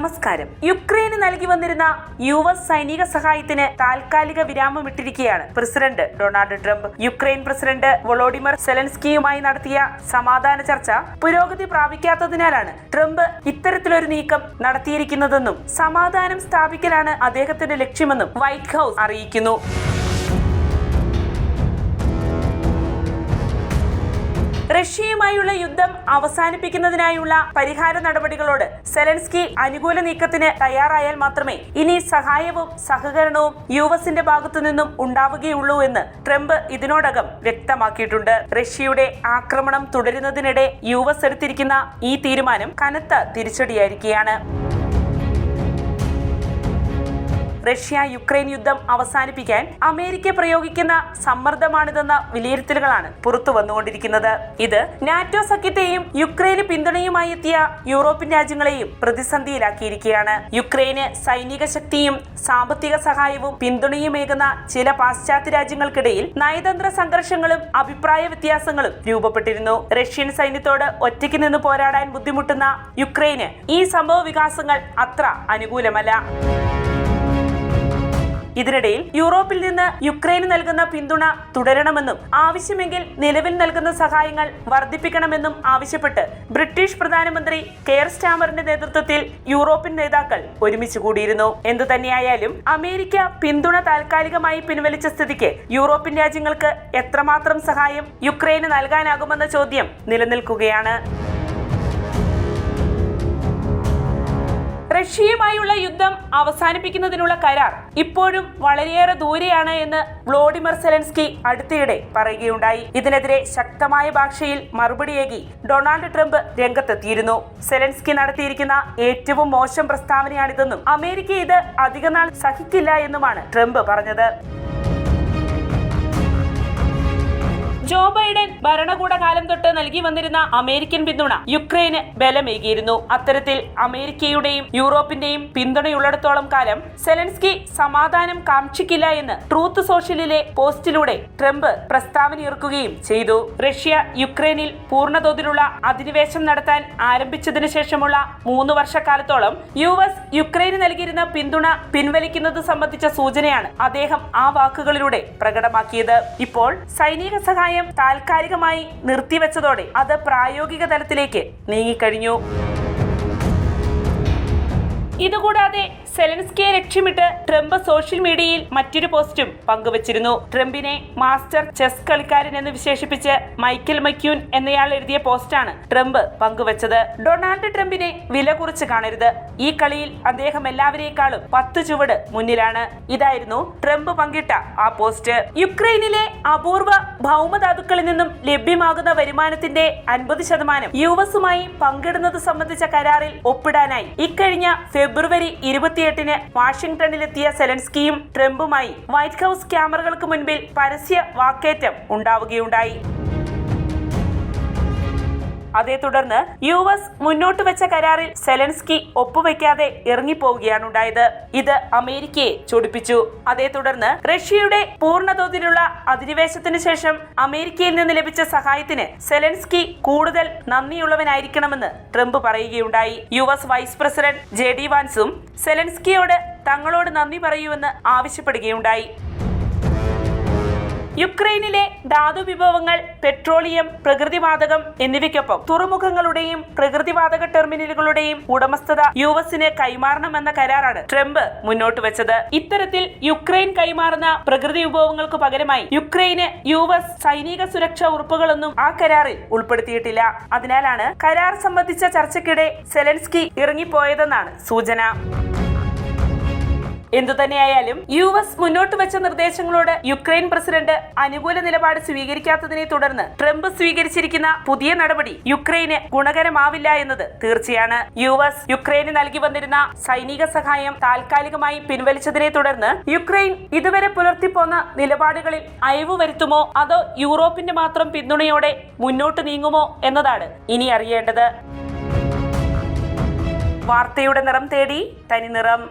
നമസ്കാരം. യുക്രൈന് നൽകി വന്നിരുന്ന യു എസ് സൈനിക സഹായത്തിന് താൽക്കാലിക വിരാമം ഇട്ടിരിക്കുകയാണ് president Donald Trump. Ukraine president Volodymyr സെലൻസ്കിയുമായി നടത്തിയ സമാധാന ചർച്ച പുരോഗതി പ്രാപിക്കാത്തതിനാലാണ് ട്രംപ് ഇത്തരത്തിലൊരു നീക്കം നടത്തിയിരിക്കുന്നതെന്നും സമാധാനം സ്ഥാപിക്കലാണ് അദ്ദേഹത്തിന്റെ ലക്ഷ്യമെന്നും വൈറ്റ് ഹൌസ് അറിയിക്കുന്നു. റഷ്യയുമായുള്ള യുദ്ധം അവസാനിപ്പിക്കുന്നതിനായുള്ള പരിഹാര നടപടികളോട് സെലൻസ്കി അനുകൂല നീക്കത്തിന് തയ്യാറായാൽ മാത്രമേ ഇനി സഹായവും സഹകരണവും യു എസിന്റെ ഭാഗത്തു നിന്നും ഉണ്ടാവുകയുള്ളൂ എന്ന് ട്രംപ് ഇതിനോടകം വ്യക്തമാക്കിയിട്ടുണ്ട്. റഷ്യയുടെ ആക്രമണം തുടരുന്നതിനിടെ യു എസ് എടുത്തിരിക്കുന്ന ഈ തീരുമാനം കനത്ത തിരിച്ചടിയായിരിക്കുകയാണ്. റഷ്യ യുക്രൈൻ യുദ്ധം അവസാനിപ്പിക്കാൻ അമേരിക്ക പ്രയോഗിക്കുന്ന സമ്മർദ്ദമാണിതെന്ന വിലയിരുത്തലുകളാണ് പുറത്തു വന്നുകൊണ്ടിരിക്കുന്നത്. ഇത് നാറ്റോ സഖ്യത്തെയും യുക്രൈന് പിന്തുണയുമായി എത്തിയ യൂറോപ്യൻ രാജ്യങ്ങളെയും പ്രതിസന്ധിയിലാക്കിയിരിക്കുകയാണ്. യുക്രൈന് സൈനിക ശക്തിയും സാമ്പത്തിക സഹായവും പിന്തുണയുമേകുന്ന ചില പാശ്ചാത്യ രാജ്യങ്ങൾക്കിടയിൽ നയതന്ത്ര സംഘർഷങ്ങളും അഭിപ്രായ വ്യത്യാസങ്ങളും രൂപപ്പെട്ടിരുന്നു. റഷ്യൻ സൈന്യത്തോട് ഒറ്റയ്ക്ക് നിന്ന് പോരാടാൻ ബുദ്ധിമുട്ടുന്ന യുക്രൈന് ഈ സംഭവ വികാസങ്ങൾ അത്ര അനുകൂലമല്ല. ഇതിനിടയിൽ യൂറോപ്പിൽ നിന്ന് യുക്രൈന് നൽകുന്ന പിന്തുണ തുടരണമെന്നും ആവശ്യമെങ്കിൽ നിലവിൽ നൽകുന്ന സഹായങ്ങൾ വർദ്ധിപ്പിക്കണമെന്നും ആവശ്യപ്പെട്ട് ബ്രിട്ടീഷ് പ്രധാനമന്ത്രി കെയർ സ്റ്റാമറിന്റെ നേതൃത്വത്തിൽ യൂറോപ്യൻ നേതാക്കൾ ഒരുമിച്ച് കൂടിയിരുന്നു. എന്തു തന്നെയായാലും അമേരിക്ക പിന്തുണ താൽക്കാലികമായി പിൻവലിച്ച സ്ഥിതിക്ക് യൂറോപ്യൻ രാജ്യങ്ങൾക്ക് എത്രമാത്രം സഹായം യുക്രൈന് നൽകാനാകുമെന്ന ചോദ്യം നിലനിൽക്കുകയാണ്. റഷ്യയുമായുള്ള യുദ്ധം അവസാനിപ്പിക്കുന്നതിനുള്ള കരാർ ഇപ്പോഴും വളരെയേറെ ദൂരെയാണ് എന്ന് വ്ളോഡിമർ സെലൻസ്കി അടുത്തിടെ പറയുകയുണ്ടായി. ഇതിനെതിരെ ശക്തമായ ഭാഷയിൽ മറുപടിയേകി ഡൊണാൾഡ് ട്രംപ് രംഗത്തെത്തിയിരുന്നു. സെലൻസ്കി നടത്തിയിരിക്കുന്ന ഏറ്റവും മോശം പ്രസ്താവനയാണിതെന്നും അമേരിക്ക ഇത് അധികനാൾ സഹിക്കില്ല എന്നുമാണ് ട്രംപ് പറഞ്ഞത്. ജോ ബൈഡൻ ഭരണകൂട കാലം തൊട്ട് നൽകി വന്നിരുന്ന അമേരിക്കൻ പിന്തുണ യുക്രൈന് ബലമേകിയിരുന്നു. അത്തരത്തിൽ അമേരിക്കയുടെയും യൂറോപ്പിന്റെയും പിന്തുണയുള്ളിടത്തോളം കാലം സെലൻസ്കി സമാധാനം കാക്ഷിക്കില്ല എന്ന് ട്രൂത്ത് സോഷ്യലിലെ പോസ്റ്റിലൂടെ ട്രംപ് പ്രസ്താവനയിറക്കുകയും ചെയ്തു. റഷ്യ യുക്രൈനിൽ പൂർണതോതിലുള്ള അധിനിവേശം നടത്താൻ ആരംഭിച്ചതിനു ശേഷമുള്ള മൂന്ന് വർഷക്കാലത്തോളം യു എസ് യുക്രൈന് നൽകിയിരുന്ന പിന്തുണ പിൻവലിക്കുന്നത് സംബന്ധിച്ച സൂചനയാണ് അദ്ദേഹം ആ വാക്കുകളിലൂടെ പ്രകടമാക്കിയത്. ഇപ്പോൾ സൈനിക സഹായം താൽക്കാലികമായി നിർത്തിവെച്ചതോടെ അത് പ്രായോഗിക തലത്തിലേക്ക് നീങ്ങിക്കഴിഞ്ഞു. ഇതുകൂടാതെ സെലൻസ്കിയെ ലക്ഷ്യമിട്ട് ട്രംപ് സോഷ്യൽ മീഡിയയിൽ മറ്റൊരു പോസ്റ്റും പങ്കുവച്ചിരുന്നു. ട്രംപിനെ മാസ്റ്റർ ചെസ് കളിക്കാരൻ എന്ന് വിശേഷിപ്പിച്ച് മൈക്കൽ മക്യൂൻ എന്നയാൾ എഴുതിയ പോസ്റ്റാണ് ട്രംപ് പങ്കുവച്ചത്. ഡൊണാൾഡ് ട്രംപിനെ വില കുറിച്ച് കാണരുത്. ഈ കളിയിൽ അദ്ദേഹം എല്ലാവരേക്കാളും പത്ത് ചുവട് മുന്നിലാണ്. ഇതായിരുന്നു ട്രംപ് പങ്കിട്ട ആ പോസ്റ്റ്. യുക്രൈനിലെ അപൂർവ ഭൗമധാതുക്കളിൽ നിന്നും ലഭ്യമാകുന്ന വരുമാനത്തിന്റെ അൻപത് ശതമാനം യു എസുമായി പങ്കിടുന്നത് സംബന്ധിച്ച കരാറിൽ ഒപ്പിടാനായി. ഇക്കഴിഞ്ഞ ഫെബ്രുവരി ഇരുപത്തിയെട്ടിന് വാഷിംഗ്ടണിലെത്തിയ സെലൻസ്കിയും ട്രംപുമായി വൈറ്റ് ഹൌസ് ക്യാമറകൾക്ക് മുൻപിൽ പരസ്യ വാക്കേറ്റം ഉണ്ടാവുകയുണ്ടായി. അതേ തുടർന്ന് യു എസ് മുന്നോട്ട് വെച്ച കരാറിൽ സെലൻസ്കി ഒപ്പുവെക്കാതെ ഇറങ്ങിപ്പോവുകയാണ് ഉണ്ടായത് ഇത് അമേരിക്കയെ ചൊടിപ്പിച്ചു. അതേ തുടർന്ന് റഷ്യയുടെ പൂർണതോതിലുള്ള അധിനിവേശത്തിന് ശേഷം അമേരിക്കയിൽ നിന്ന് ലഭിച്ച സഹായത്തിന് സെലൻസ്കി കൂടുതൽ നന്ദിയുള്ളവനായിരിക്കണമെന്ന് ട്രംപ് പറയുകയുണ്ടായി. U S vice president J D വാൻസും സെലൻസ്കിയോട് തങ്ങളോട് നന്ദി പറയൂവെന്ന് ആവശ്യപ്പെടുകയുണ്ടായി. യുക്രൈനിലെ ധാതു വിഭവങ്ങൾ പെട്രോളിയം പ്രകൃതിവാതകം എന്നിവയ്ക്കൊപ്പം തുറമുഖങ്ങളുടെയും പ്രകൃതിവാതക ടെർമിനലുകളുടെയും ഉടമസ്ഥത യു എസിന് കൈമാറണമെന്ന കരാറാണ് ട്രംപ് മുന്നോട്ട് വെച്ചത്. ഇത്തരത്തിൽ യുക്രൈൻ കൈമാറുന്ന പ്രകൃതി വിഭവങ്ങൾക്ക് പകരമായി യുക്രൈന് യു എസ് സൈനിക സുരക്ഷാ ഉറപ്പുകളൊന്നും ആ കരാറിൽ ഉൾപ്പെടുത്തിയിട്ടില്ല. അതിനാലാണ് കരാർ സംബന്ധിച്ച ചർച്ചയ്ക്കിടെ സെലൻസ്കി ഇറങ്ങിപ്പോയതെന്നാണ് സൂചന. എന്തുതന്നെയായാലും യു എസ് മുന്നോട്ട് വെച്ച നിർദ്ദേശങ്ങളോട് യുക്രൈൻ പ്രസിഡന്റ് അനുകൂല നിലപാട് സ്വീകരിക്കാത്തതിനെ തുടർന്ന് ട്രംപ് സ്വീകരിച്ചിരിക്കുന്ന പുതിയ നടപടി യുക്രൈന് ഗുണകരമാവില്ല എന്നത് തീർച്ചയാണ്. യു എസ് യുക്രൈന് നൽകി വന്നിരുന്ന സൈനിക സഹായം താൽക്കാലികമായി പിൻവലിച്ചതിനെ തുടർന്ന് യുക്രൈൻ ഇതുവരെ പുലർത്തിപ്പോന്ന നിലപാടുകളിൽ അയവ് വരുത്തുമോ അതോ യൂറോപ്പിന്റെ മാത്രം പിന്തുണയോടെ മുന്നോട്ട് നീങ്ങുമോ എന്നതാണ് ഇനി അറിയേണ്ടത്. വാർത്തയുടെ നിറം തേടി തനി നിറം.